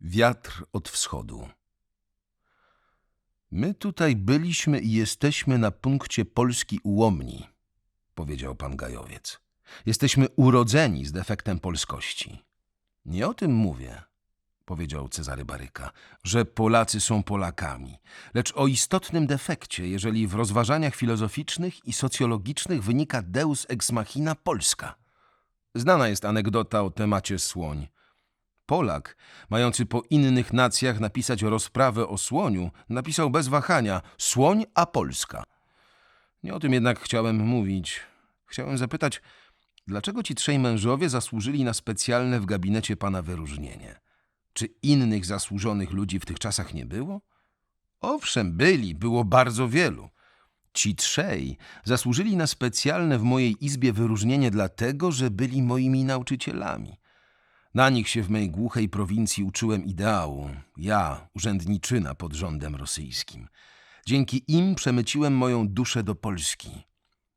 Wiatr od wschodu. My tutaj byliśmy i jesteśmy na punkcie Polski ułomni, powiedział pan Gajowiec. Jesteśmy urodzeni z defektem polskości. Nie o tym mówię, powiedział Cezary Baryka, że Polacy są Polakami, lecz o istotnym defekcie, jeżeli w rozważaniach filozoficznych i socjologicznych wynika deus ex machina Polska. Znana jest anegdota o temacie słoń. Polak, mający po innych nacjach napisać rozprawę o słoniu, napisał bez wahania Słoń a Polska. Nie o tym jednak chciałem mówić. Chciałem zapytać, dlaczego ci trzej mężowie zasłużyli na specjalne w gabinecie pana wyróżnienie? Czy innych zasłużonych ludzi w tych czasach nie było? Owszem, byli, było bardzo wielu. Ci trzej zasłużyli na specjalne w mojej izbie wyróżnienie dlatego, że byli moimi nauczycielami. Na nich się w mej głuchej prowincji uczyłem ideału. Ja, urzędniczyna pod rządem rosyjskim. Dzięki im przemyciłem moją duszę do Polski.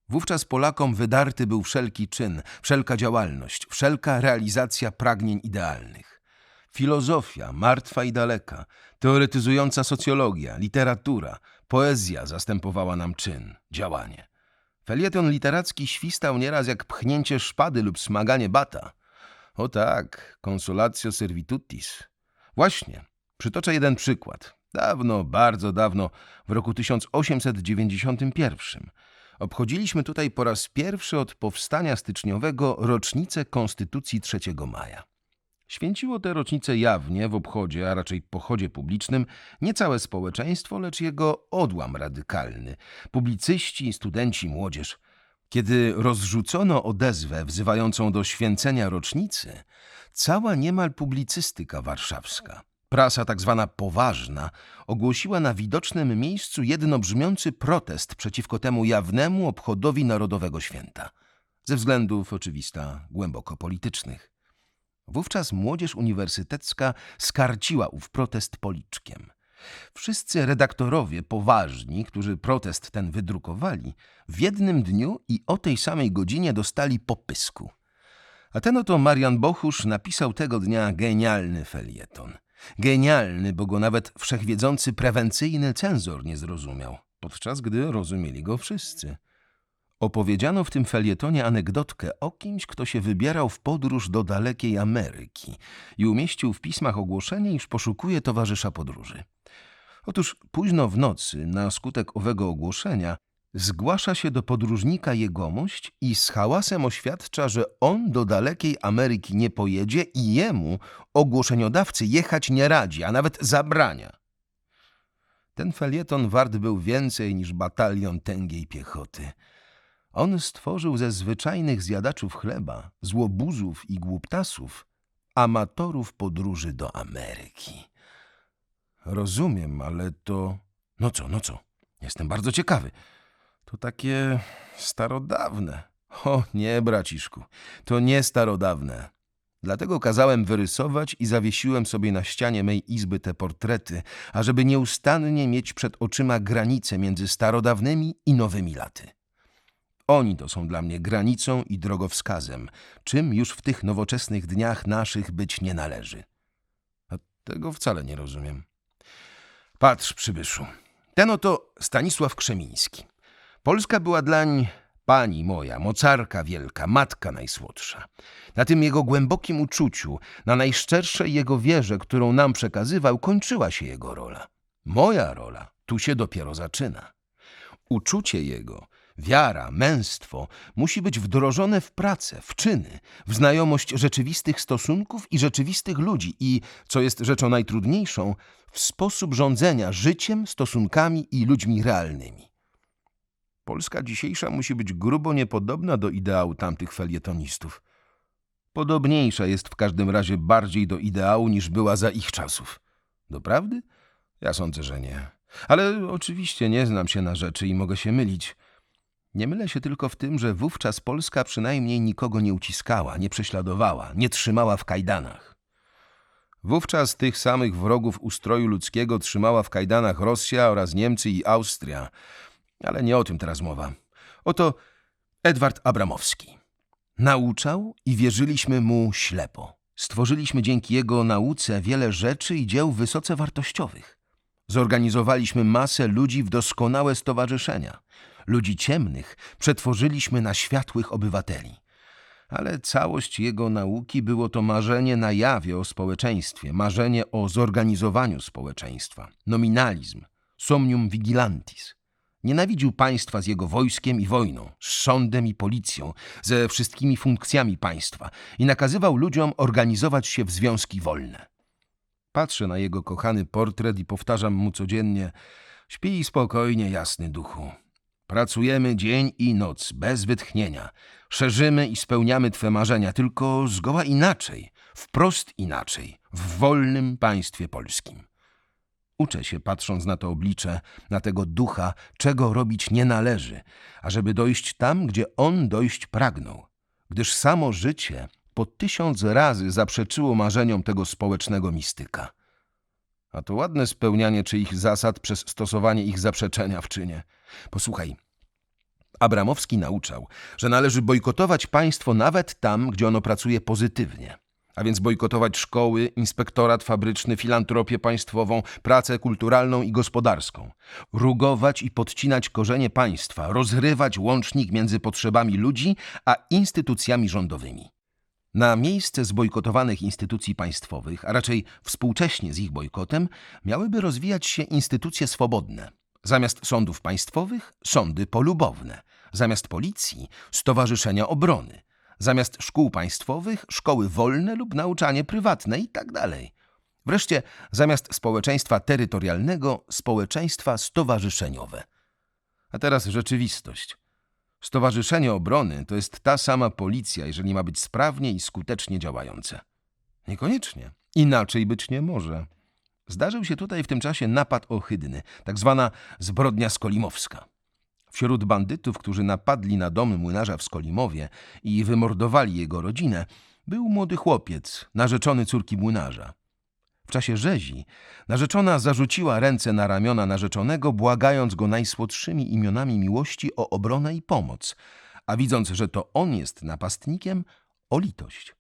Wówczas Polakom wydarty był wszelki czyn, wszelka działalność, wszelka realizacja pragnień idealnych. Filozofia, martwa i daleka, teoretyzująca socjologia, literatura, poezja zastępowała nam czyn, działanie. Felieton literacki świstał nieraz jak pchnięcie szpady lub smaganie bata. O tak, consolatio servitutis. Właśnie, przytoczę jeden przykład. Dawno, bardzo dawno, w roku 1891 obchodziliśmy tutaj po raz pierwszy od powstania styczniowego rocznicę Konstytucji 3 maja. Święciło tę rocznicę jawnie w obchodzie, a raczej pochodzie publicznym, nie całe społeczeństwo, lecz jego odłam radykalny, publicyści, studenci, młodzież. Kiedy rozrzucono odezwę wzywającą do święcenia rocznicy, cała niemal publicystyka warszawska, prasa tak zwana poważna, ogłosiła na widocznym miejscu jednobrzmiący protest przeciwko temu jawnemu obchodowi narodowego święta. Ze względów oczywista głęboko politycznych. Wówczas młodzież uniwersytecka skarciła ów protest policzkiem. Wszyscy redaktorowie poważni, którzy protest ten wydrukowali, w jednym dniu i o tej samej godzinie dostali popysku. A ten oto Marian Bochusz napisał tego dnia genialny felieton. Genialny, bo go nawet wszechwiedzący prewencyjny cenzor nie zrozumiał, podczas gdy rozumieli go wszyscy. Opowiedziano w tym felietonie anegdotkę o kimś, kto się wybierał w podróż do dalekiej Ameryki i umieścił w pismach ogłoszenie, iż poszukuje towarzysza podróży. Otóż późno w nocy, na skutek owego ogłoszenia, zgłasza się do podróżnika jegomość i z hałasem oświadcza, że on do dalekiej Ameryki nie pojedzie i jemu, ogłoszeniodawcy, jechać nie radzi, a nawet zabrania. Ten felieton wart był więcej niż batalion tęgiej piechoty. On stworzył ze zwyczajnych zjadaczów chleba, złobuzów i głuptasów amatorów podróży do Ameryki. Rozumiem, ale to... No co, no co? Jestem bardzo ciekawy. To takie starodawne. O nie, braciszku, to nie starodawne. Dlatego kazałem wyrysować i zawiesiłem sobie na ścianie mej izby te portrety, ażeby nieustannie mieć przed oczyma granice między starodawnymi i nowymi laty. Oni to są dla mnie granicą i drogowskazem, czym już w tych nowoczesnych dniach naszych być nie należy. A tego wcale nie rozumiem. Patrz, przybyszu. Ten oto Stanisław Krzemiński. Polska była dlań pani moja, mocarka wielka, matka najsłodsza. Na tym jego głębokim uczuciu, na najszczerszej jego wierze, którą nam przekazywał, kończyła się jego rola. Moja rola tu się dopiero zaczyna. Uczucie jego, wiara, męstwo musi być wdrożone w pracę, w czyny, w znajomość rzeczywistych stosunków i rzeczywistych ludzi i, co jest rzeczą najtrudniejszą, w sposób rządzenia życiem, stosunkami i ludźmi realnymi. Polska dzisiejsza musi być grubo niepodobna do ideału tamtych felietonistów. Podobniejsza jest w każdym razie bardziej do ideału niż była za ich czasów. Doprawdy? Ja sądzę, że nie. Ale oczywiście nie znam się na rzeczy i mogę się mylić. Nie mylę się tylko w tym, że wówczas Polska przynajmniej nikogo nie uciskała, nie prześladowała, nie trzymała w kajdanach. Wówczas tych samych wrogów ustroju ludzkiego trzymała w kajdanach Rosja oraz Niemcy i Austria. Ale nie o tym teraz mowa. Oto Edward Abramowski. Nauczał i wierzyliśmy mu ślepo. Stworzyliśmy dzięki jego nauce wiele rzeczy i dzieł wysoce wartościowych. Zorganizowaliśmy masę ludzi w doskonałe stowarzyszenia. Ludzi ciemnych przetworzyliśmy na światłych obywateli. Ale całość jego nauki było to marzenie na jawie o społeczeństwie, marzenie o zorganizowaniu społeczeństwa, nominalizm, somnium vigilantis. Nienawidził państwa z jego wojskiem i wojną, z sądem i policją, ze wszystkimi funkcjami państwa i nakazywał ludziom organizować się w związki wolne. Patrzę na jego kochany portret i powtarzam mu codziennie: Śpij spokojnie, jasny duchu. Pracujemy dzień i noc, bez wytchnienia. Szerzymy i spełniamy Twe marzenia, tylko zgoła inaczej, wprost inaczej, w wolnym państwie polskim. Uczę się, patrząc na to oblicze, na tego ducha, czego robić nie należy, ażeby dojść tam, gdzie on dojść pragnął. Gdyż samo życie po tysiąc razy zaprzeczyło marzeniom tego społecznego mistyka. A to ładne spełnianie czyich zasad przez stosowanie ich zaprzeczenia w czynie. Posłuchaj, Abramowski nauczał, że należy bojkotować państwo nawet tam, gdzie ono pracuje pozytywnie. A więc bojkotować szkoły, inspektorat fabryczny, filantropię państwową, pracę kulturalną i gospodarską. Rugować i podcinać korzenie państwa, rozrywać łącznik między potrzebami ludzi a instytucjami rządowymi. Na miejsce zbojkotowanych instytucji państwowych, a raczej współcześnie z ich bojkotem, miałyby rozwijać się instytucje swobodne. Zamiast sądów państwowych, sądy polubowne. Zamiast policji, stowarzyszenia obrony. Zamiast szkół państwowych, szkoły wolne lub nauczanie prywatne i tak. Wreszcie, zamiast społeczeństwa terytorialnego, społeczeństwa stowarzyszeniowe. A teraz rzeczywistość. Stowarzyszenie Obrony to jest ta sama policja, jeżeli ma być sprawnie i skutecznie działające. Niekoniecznie. Inaczej być nie może. Zdarzył się tutaj w tym czasie napad ohydny, tak zwana zbrodnia skolimowska. Wśród bandytów, którzy napadli na dom młynarza w Skolimowie i wymordowali jego rodzinę, był młody chłopiec, narzeczony córki młynarza. W czasie rzezi narzeczona zarzuciła ręce na ramiona narzeczonego, błagając go najsłodszymi imionami miłości o obronę i pomoc, a widząc, że to on jest napastnikiem, o litość.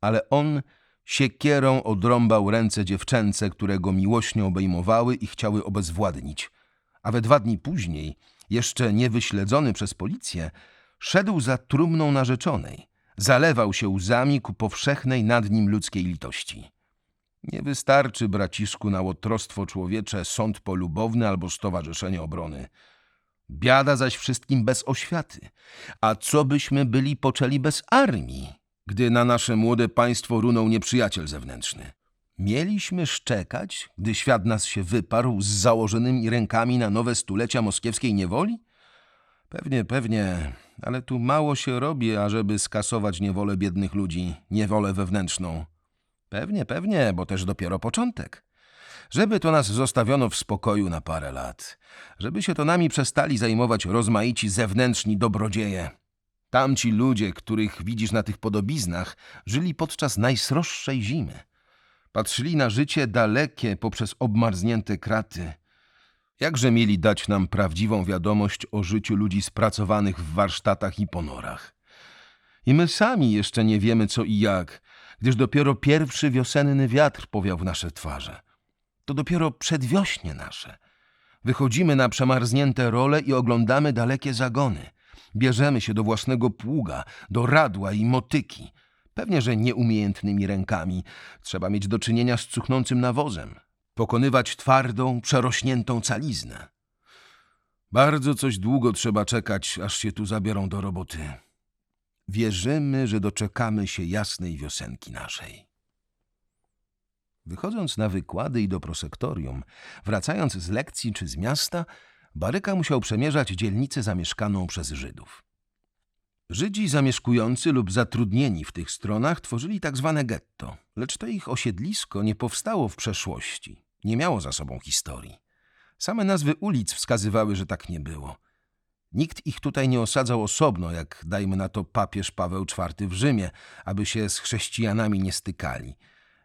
Ale on siekierą odrąbał ręce dziewczęce, które go miłośnie obejmowały i chciały obezwładnić. A we dwa dni później, jeszcze niewyśledzony przez policję, szedł za trumną narzeczonej, zalewał się łzami ku powszechnej nad nim ludzkiej litości. Nie wystarczy, braciszku, na łotrostwo człowiecze sąd polubowny albo stowarzyszenie obrony. Biada zaś wszystkim bez oświaty. A co byśmy byli poczęli bez armii, gdy na nasze młode państwo runął nieprzyjaciel zewnętrzny? Mieliśmy szczekać, gdy świat nas się wyparł z założonymi rękami na nowe stulecia moskiewskiej niewoli? Pewnie, pewnie, ale tu mało się robi, ażeby skasować niewolę biednych ludzi, niewolę wewnętrzną. Pewnie, pewnie, bo też dopiero początek. Żeby to nas zostawiono w spokoju na parę lat. Żeby się to nami przestali zajmować rozmaici zewnętrzni dobrodzieje. Tamci ludzie, których widzisz na tych podobiznach, żyli podczas najsroższej zimy. Patrzyli na życie dalekie poprzez obmarznięte kraty. Jakże mieli dać nam prawdziwą wiadomość o życiu ludzi spracowanych w warsztatach i ponorach? I my sami jeszcze nie wiemy co i jak, gdyż dopiero pierwszy wiosenny wiatr powiał w nasze twarze. To dopiero przedwiośnie nasze. Wychodzimy na przemarznięte role i oglądamy dalekie zagony. Bierzemy się do własnego pługa, do radła i motyki. Pewnie, że nieumiejętnymi rękami. Trzeba mieć do czynienia z cuchnącym nawozem. Pokonywać twardą, przerośniętą caliznę. Bardzo coś długo trzeba czekać, aż się tu zabiorą do roboty. Wierzymy, że doczekamy się jasnej wiosenki naszej. Wychodząc na wykłady i do prosektorium, wracając z lekcji czy z miasta, Baryka musiał przemierzać dzielnicę zamieszkaną przez Żydów. Żydzi zamieszkujący lub zatrudnieni w tych stronach tworzyli tak zwane getto, lecz to ich osiedlisko nie powstało w przeszłości, nie miało za sobą historii. Same nazwy ulic wskazywały, że tak nie było. Nikt ich tutaj nie osadzał osobno, jak dajmy na to papież Paweł IV w Rzymie, aby się z chrześcijanami nie stykali.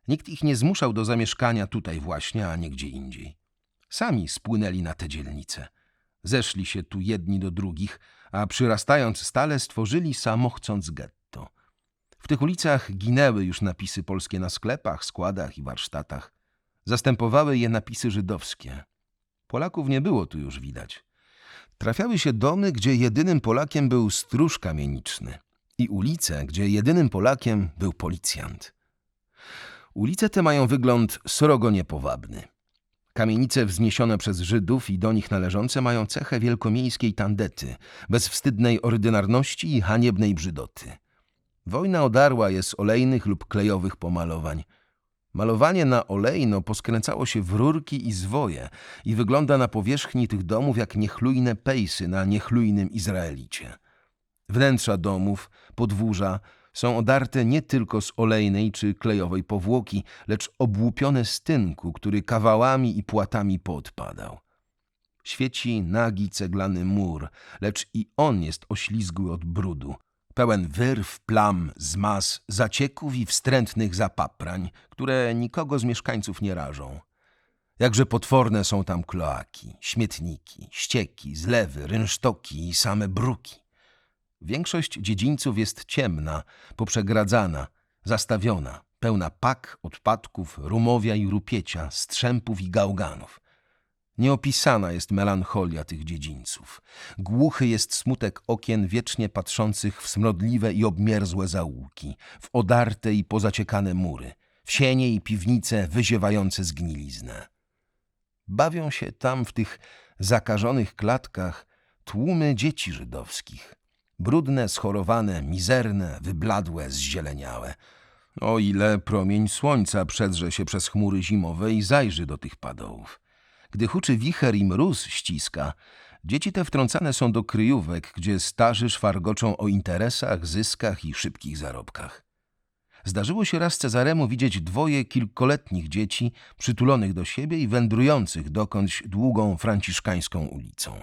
Nikt ich nie zmuszał do zamieszkania tutaj właśnie, a nie gdzie indziej. Sami spłynęli na te dzielnice. Zeszli się tu jedni do drugich, a przyrastając stale stworzyli samochcąc getto. W tych ulicach ginęły już napisy polskie na sklepach, składach i warsztatach. Zastępowały je napisy żydowskie. Polaków nie było tu już widać. Trafiały się domy, gdzie jedynym Polakiem był stróż kamieniczny i ulice, gdzie jedynym Polakiem był policjant. Ulice te mają wygląd srogo niepowabny. Kamienice wzniesione przez Żydów i do nich należące mają cechę wielkomiejskiej tandety, bezwstydnej ordynarności i haniebnej brzydoty. Wojna odarła je z olejnych lub klejowych pomalowań. Malowanie na olejno poskręcało się w rurki i zwoje i wygląda na powierzchni tych domów jak niechlujne pejsy na niechlujnym Izraelicie. Wnętrza domów, podwórza są odarte nie tylko z olejnej czy klejowej powłoki, lecz obłupione z tynku, który kawałami i płatami poodpadał. Świeci nagi ceglany mur, lecz i on jest oślizgły od brudu, pełen wyrw, plam, zmaz, zacieków i wstrętnych zapaprań, które nikogo z mieszkańców nie rażą. Jakże potworne są tam kloaki, śmietniki, ścieki, zlewy, rynsztoki i same bruki. Większość dziedzińców jest ciemna, poprzegradzana, zastawiona, pełna pak, odpadków, rumowia i rupiecia, strzępów i gałganów. Nieopisana jest melancholia tych dziedzińców. Głuchy jest smutek okien wiecznie patrzących w smrodliwe i obmierzłe zaułki, w odarte i pozaciekane mury, w sienie i piwnice wyziewające zgniliznę. Bawią się tam w tych zakażonych klatkach tłumy dzieci żydowskich. Brudne, schorowane, mizerne, wybladłe, zzieleniałe. O ile promień słońca przedrze się przez chmury zimowe i zajrzy do tych padołów. Gdy huczy wicher i mróz ściska, dzieci te wtrącane są do kryjówek, gdzie starzy szwargoczą o interesach, zyskach i szybkich zarobkach. Zdarzyło się raz Cezaremu widzieć dwoje kilkoletnich dzieci przytulonych do siebie i wędrujących dokądś długą franciszkańską ulicą.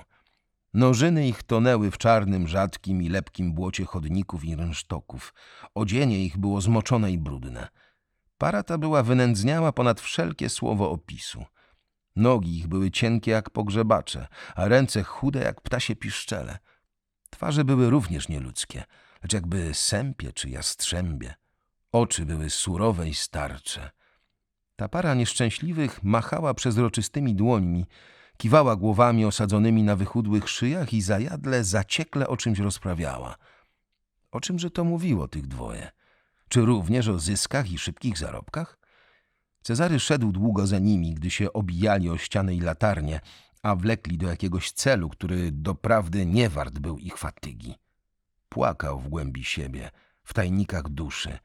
Nożyny ich tonęły w czarnym, rzadkim i lepkim błocie chodników i rynsztoków. Odzienie ich było zmoczone i brudne. Para ta była wynędzniała ponad wszelkie słowo opisu. Nogi ich były cienkie jak pogrzebacze, a ręce chude jak ptasie piszczele. Twarze były również nieludzkie, lecz jakby sępie czy jastrzębie. Oczy były surowe i starcze. Ta para nieszczęśliwych machała przezroczystymi dłońmi, kiwała głowami osadzonymi na wychudłych szyjach i zajadle, zaciekle o czymś rozprawiała. O czymże to mówiło tych dwoje? Czy również o zyskach i szybkich zarobkach? Cezary szedł długo za nimi, gdy się obijali o ścianę i latarnię, a wlekli do jakiegoś celu, który doprawdy nie wart był ich fatygi. Płakał w głębi siebie, w tajnikach duszy,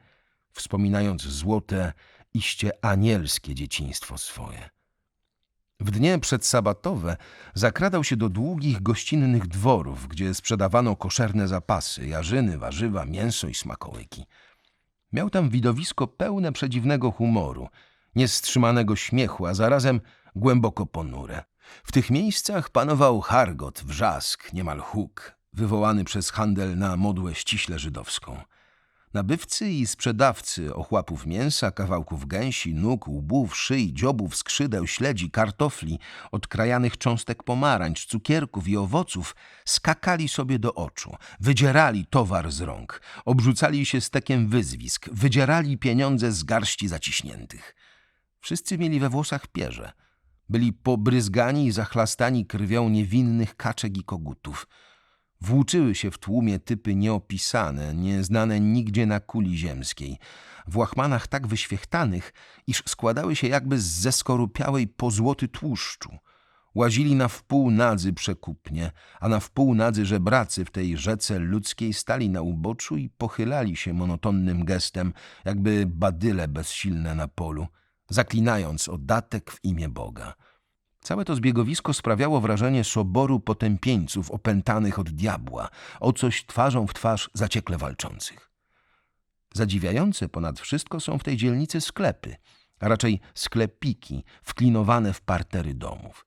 wspominając złote, iście anielskie dzieciństwo swoje. W dnie przedsabatowe zakradał się do długich gościnnych dworów, gdzie sprzedawano koszerne zapasy, jarzyny, warzywa, mięso i smakołyki. Miał tam widowisko pełne przedziwnego humoru, niewstrzymanego śmiechu, a zarazem głęboko ponure. W tych miejscach panował chargot, wrzask, niemal huk, wywołany przez handel na modłę ściśle żydowską. Nabywcy i sprzedawcy ochłapów mięsa, kawałków gęsi, nóg, łbów, szyi, dziobów, skrzydeł, śledzi, kartofli, odkrajanych cząstek pomarańcz, cukierków i owoców skakali sobie do oczu, wydzierali towar z rąk, obrzucali się stekiem wyzwisk, wydzierali pieniądze z garści zaciśniętych. Wszyscy mieli we włosach pierze. Byli pobryzgani i zachlastani krwią niewinnych kaczek i kogutów – Włóczyły się w tłumie typy nieopisane, nieznane nigdzie na kuli ziemskiej, w łachmanach tak wyświechtanych, iż składały się jakby z zeskorupiałej pozłoty tłuszczu. Łazili na wpół nadzy przekupnie, a na wpół nadzy żebracy w tej rzece ludzkiej stali na uboczu i pochylali się monotonnym gestem, jakby badyle bezsilne na polu, zaklinając o datek w imię Boga. Całe to zbiegowisko sprawiało wrażenie soboru potępieńców opętanych od diabła, o coś twarzą w twarz zaciekle walczących. Zadziwiające ponad wszystko są w tej dzielnicy sklepy, a raczej sklepiki wklinowane w partery domów.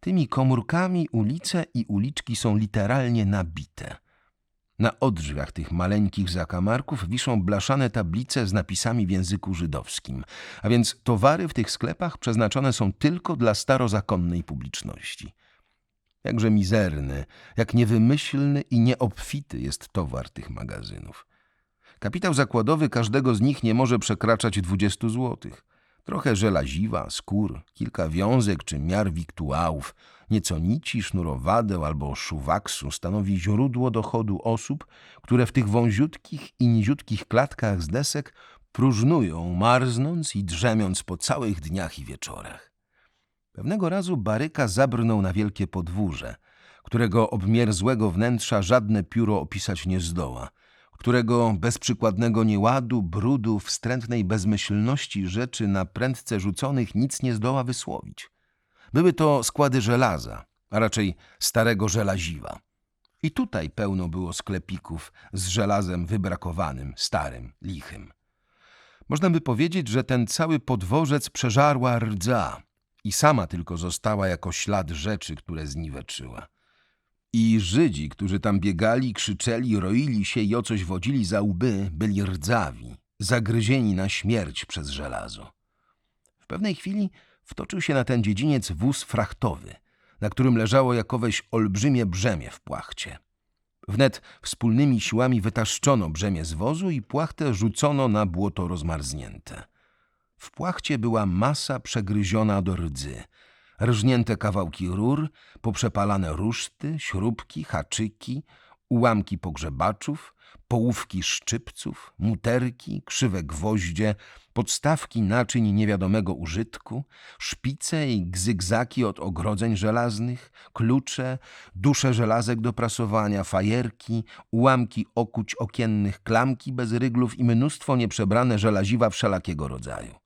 Tymi komórkami ulice i uliczki są literalnie nabite. Na odrzwiach tych maleńkich zakamarków wiszą blaszane tablice z napisami w języku żydowskim, a więc towary w tych sklepach przeznaczone są tylko dla starozakonnej publiczności. Jakże mizerny, jak niewymyślny i nieobfity jest towar tych magazynów. Kapitał zakładowy każdego z nich nie może przekraczać 20 złotych. Trochę żelaziwa, skór, kilka wiązek czy miar wiktuałów, nieco nici, sznurowadeł albo szuwaksu stanowi źródło dochodu osób, które w tych wąziutkich i niziutkich klatkach z desek próżnują, marznąc i drzemiąc po całych dniach i wieczorach. Pewnego razu Baryka zabrnął na wielkie podwórze, którego obmierzłego wnętrza żadne pióro opisać nie zdoła, którego bezprzykładnego nieładu, brudu, wstrętnej bezmyślności rzeczy na prędce rzuconych nic nie zdoła wysłowić. Były to składy żelaza, a raczej starego żelaziwa. I tutaj pełno było sklepików z żelazem wybrakowanym, starym, lichym. Można by powiedzieć, że ten cały podworzec przeżarła rdza i sama tylko została jako ślad rzeczy, które zniweczyła. I Żydzi, którzy tam biegali, krzyczeli, roili się i o coś wodzili za łby, byli rdzawi, zagryzieni na śmierć przez żelazo. W pewnej chwili wtoczył się na ten dziedziniec wóz frachtowy, na którym leżało jakoweś olbrzymie brzemię w płachcie. Wnet wspólnymi siłami wytaszczono brzemię z wozu i płachtę rzucono na błoto rozmarznięte. W płachcie była masa przegryziona do rdzy, rżnięte kawałki rur, poprzepalane ruszty, śrubki, haczyki, ułamki pogrzebaczów, połówki szczypców, muterki, krzywe gwoździe, podstawki naczyń niewiadomego użytku, szpice i gzygzaki od ogrodzeń żelaznych, klucze, dusze żelazek do prasowania, fajerki, ułamki okuć okiennych, klamki bez ryglów i mnóstwo nieprzebrane żelaziwa wszelakiego rodzaju.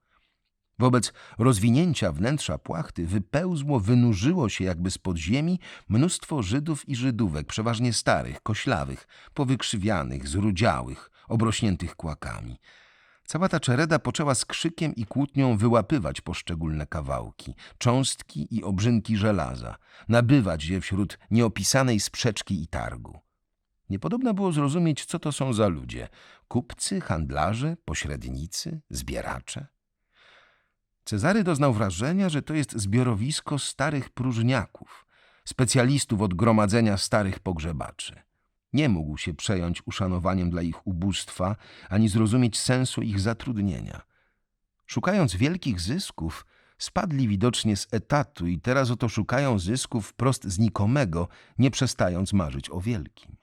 Wobec rozwinięcia wnętrza płachty wypełzło, wynurzyło się jakby z podziemi mnóstwo Żydów i Żydówek, przeważnie starych, koślawych, powykrzywianych, zrudziałych, obrośniętych kłakami. Cała ta czereda poczęła z krzykiem i kłótnią wyłapywać poszczególne kawałki, cząstki i obrzynki żelaza, nabywać je wśród nieopisanej sprzeczki i targu. Niepodobna było zrozumieć, co to są za ludzie – kupcy, handlarze, pośrednicy, zbieracze – Cezary doznał wrażenia, że to jest zbiorowisko starych próżniaków, specjalistów od gromadzenia starych pogrzebaczy. Nie mógł się przejąć uszanowaniem dla ich ubóstwa, ani zrozumieć sensu ich zatrudnienia. Szukając wielkich zysków, spadli widocznie z etatu i teraz oto szukają zysków wprost znikomego, nie przestając marzyć o wielkim.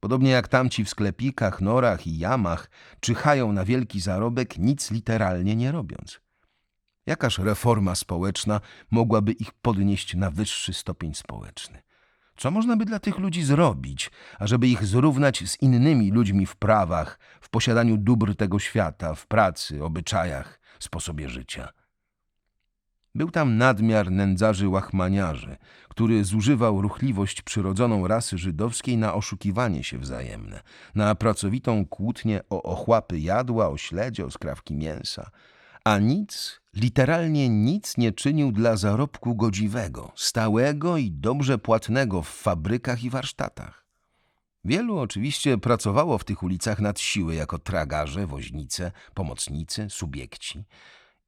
Podobnie jak tamci w sklepikach, norach i jamach czyhają na wielki zarobek, nic literalnie nie robiąc. Jakaż reforma społeczna mogłaby ich podnieść na wyższy stopień społeczny? Co można by dla tych ludzi zrobić, ażeby ich zrównać z innymi ludźmi w prawach, w posiadaniu dóbr tego świata, w pracy, obyczajach, sposobie życia? Był tam nadmiar nędzarzy łachmaniarzy, który zużywał ruchliwość przyrodzoną rasy żydowskiej na oszukiwanie się wzajemne, na pracowitą kłótnię o ochłapy jadła, o śledzie, o skrawki mięsa – a nic, literalnie nic nie czynił dla zarobku godziwego, stałego i dobrze płatnego w fabrykach i warsztatach. Wielu oczywiście pracowało w tych ulicach nad siły jako tragarze, woźnice, pomocnicy, subiekci.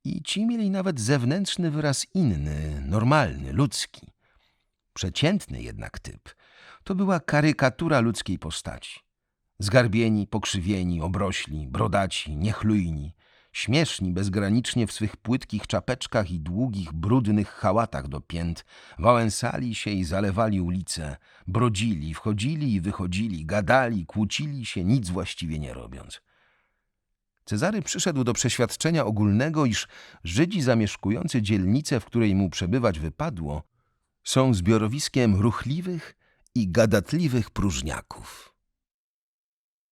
I ci mieli nawet zewnętrzny wyraz inny, normalny, ludzki. Przeciętny jednak typ to była karykatura ludzkiej postaci. Zgarbieni, pokrzywieni, obrośli, brodaci, niechlujni – Śmieszni bezgranicznie w swych płytkich czapeczkach i długich, brudnych hałatach do pięt, wałęsali się i zalewali ulice, brodzili, wchodzili i wychodzili, gadali, kłócili się, nic właściwie nie robiąc. Cezary przyszedł do przeświadczenia ogólnego, iż Żydzi zamieszkujący dzielnicę, w której mu przebywać wypadło, są zbiorowiskiem ruchliwych i gadatliwych próżniaków.